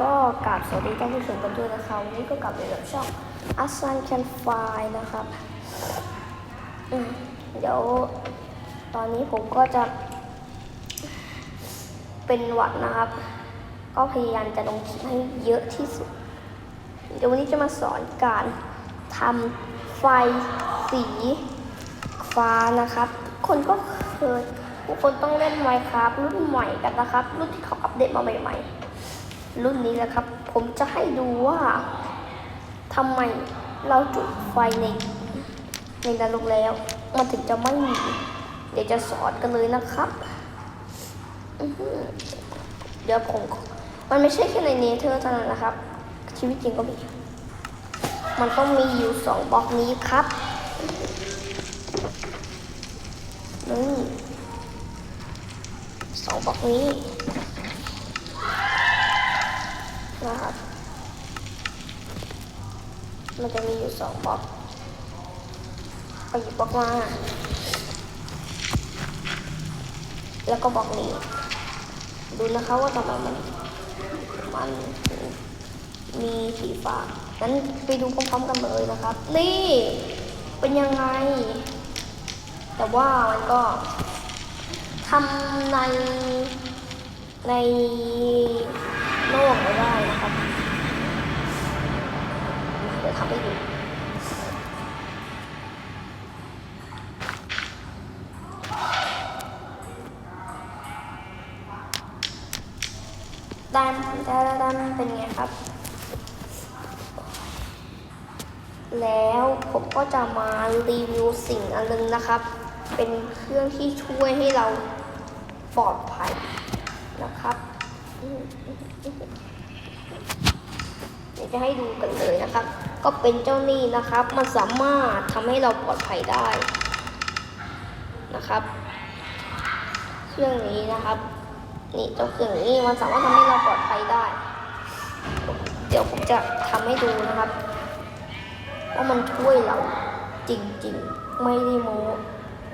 ก็กราบสวัสดีท่านผู้ชมกันด้วยนะคะวันนี้ก็กลับมากับช่องอัสซันแคนไฟนะครับเดี๋ยวตอนนี้ผมก็จะ เป็นหวัดนะครับ ก็พยายามจะลงคลิปให้เยอะที่สุด เดี๋ยววันนี้จะมาสอนการทำไฟสีฟ้านะครับ คนก็เคยทุกคนต้องเล่นไมค์ครับรุ่นใหม่กันนะครับ รุ่นที่เขาอัปเดตมาใหม่ๆ รุ่นนี้แหละครับ ผมจะให้ดูว่าทำไมเราจุดไฟในในนรกแล้ว มันถึงจะไม่มี เดี๋ยวจะสอนกันเลยนะครับอือหือเดี๋ยวผมมันไม่ใช่แค่ในเนเธอร์เท่านั้นนะครับ ชีวิตจริงก็มี มันต้องมีอยู่สองบล็อกนี้ครับนี่สองบล็อกนี้ นะครับ มันจะมีอยู่สองบล็อกก็หยิบบล็อกมา แล้วก็บล็อกนี้ ดูนะคะว่าทำไมมันมันมีสีฟ้างั้นไปดูพร้อมๆกันเลยนะครับ นี่เป็นยังไง แต่ว่ามันก็ทำในใน ลกไม่ได้นะครับเดี๋ยวทำให้ดูดันดันดันเป็นไงครับ แล้วผมก็จะมารีวิวสิ่งอันนึงนะครับ เป็นเครื่องที่ช่วยให้เราปลอดภัยนะครับ เดี๋ยวจะให้ดูกันเลยนะครับ ก็เป็นเจ้าหนี่นะครับ มันสามารถทำให้เราปลอดภัยได้นะครับ เครื่องนี้นะครับ นี่เจ้าเครื่องนี้มันสามารถทำให้เราปลอดภัยได้ เดี๋ยวผมจะทำให้ดูนะครับว่ามันช่วยเราจริงๆ ไม่ได้โม้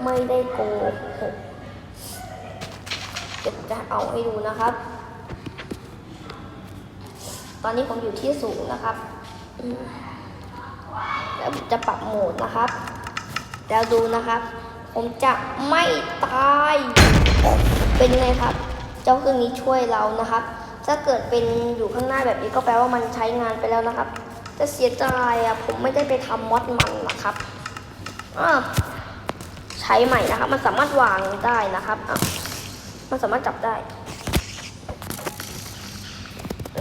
ไม่ได้โกหกเดี๋ยวจะเอาให้ดูนะครับ ตอนนี้ผมอยู่ที่สูงนะครับแล้วผมจะปรับโหมดนะครับ แล้วดูนะครับ ผมจะไม่ตาย เป็นไงครับ เจ้าเครื่องนี้ช่วยเรานะครับ ถ้าเกิดเป็นอยู่ข้างหน้าแบบนี้ก็แปลว่ามันใช้งานไปแล้วนะครับ จะเสียใจอะผมไม่ได้ไปทำมอดมันนะครับอ่าใช้ใหม่นะครับ มันสามารถวางได้นะครับอะมันสามารถจับได้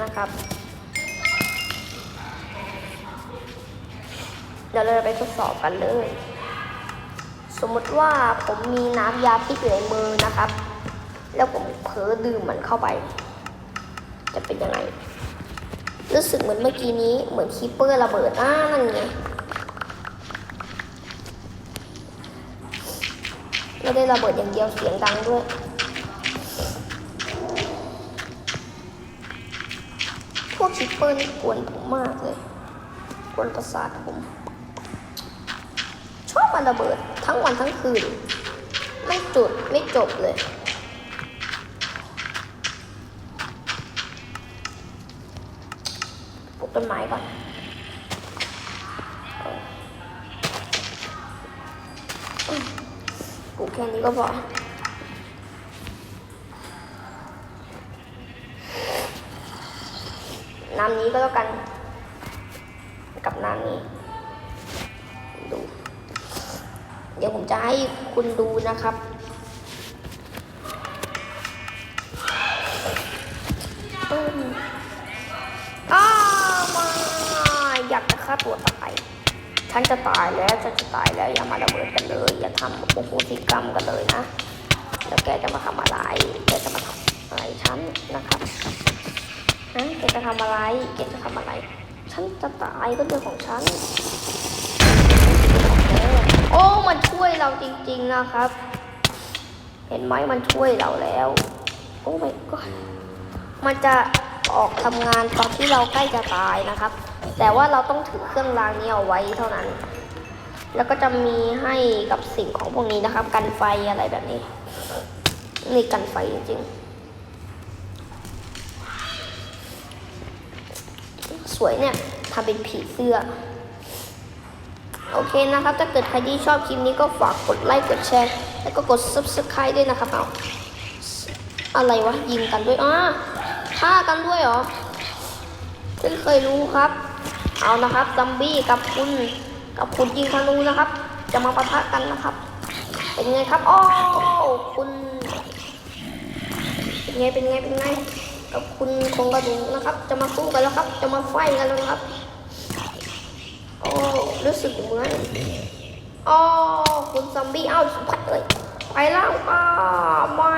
นะครับ เดี๋ยวเราจะไปทดสอบกันเลย สมมติว่าผมมีน้ำยาพิษอยู่ในมือนะครับ แล้วผมเผลอดื่มมันเข้าไป จะเป็นยังไง รู้สึกเหมือนเมื่อกี้นี้เหมือนคีปเปอร์ระเบิดอ่านั่นไงไม่ได้ระเบิดอย่างเดียวเสียงดังด้วยพวกคิปเปอร์นี่กวนผมมากเลย กวนประสาทผม ชอบมันระเบิด ทั้งวันทั้งคืน ไม่จุดไม่จบเลย ปลูกต้นไม้ก่อนปลูกแค่นี้ก็พอน้ำนี้ก็แล้วกัน กับน้ำนี้ เดี๋ยวผมจะให้คุณดูนะครับ อ้าวมาอยากจะฆ่าตัวตาย ฉันจะตายแล้วฉันจะตายแล้วอย่ามาระเบิดกันเลย อย่าทำโอ้โหสิกรรมกันเลยนะ แล้วแกจะมาทำอะไร แกจะมาทำอะไรฉันนะครับฮะแกจะทำอะไร แกจะทำอะไร ฉันจะตายก็เรื่องของฉัน โอ้มันช่วยเราจริง ๆนะครับ เห็นไหมมันช่วยเราแล้ว โอ้ my god มันจะออกทำงานตอนที่เราใกล้จะตายนะครับ แต่ว่าเราต้องถือเครื่องรางนี้เอาไว้เท่านั้น แล้วก็จะมีให้กับสิ่งของพวกนี้นะครับ กันไฟอะไรแบบนี้นี่กันไฟจริงๆ สวยเนี่ยทำเป็นผีเสื้อ โอเคนะครับ ถ้าเกิดใครที่ชอบคลิปนี้ก็ฝากกดไลค์กดแชร์ แล้วก็กด subscribe ด้วยนะครับเอาอะไรวะยิงกันด้วยอ่าฆ่ากันด้วยเหรอเพิ่งเคยรู้ครับ เอานะครับซัมบี้กับคุณกับคุณยิงธนูนะครับ จะมาปะทะกันนะครับ เป็นไงครับอ้อคุณ เป็นไงเป็นไงเป็นไงกับคุณคงกระดูกนะครับ จะมาสู้กันแล้วครับ จะมาไฟกันแล้วนะครับ รู้สึกเหมือนอ๋อคุณซอมบี้เอ้าสุดท้ายเลยไปแล้วอ้าไม่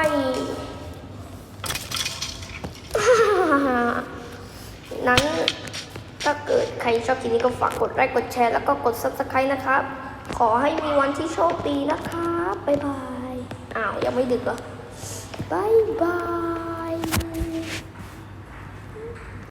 นั้นถ้าเกิดใครชอบคลิปนี้ก็ฝากกดไลค์กดแชร์แล้วก็กด subscribe นะครับ ขอให้มีวันที่โชคดีนะครับบ๊ายบาย อ้าว ยังไม่ดึกเหรอบ๊ายบาย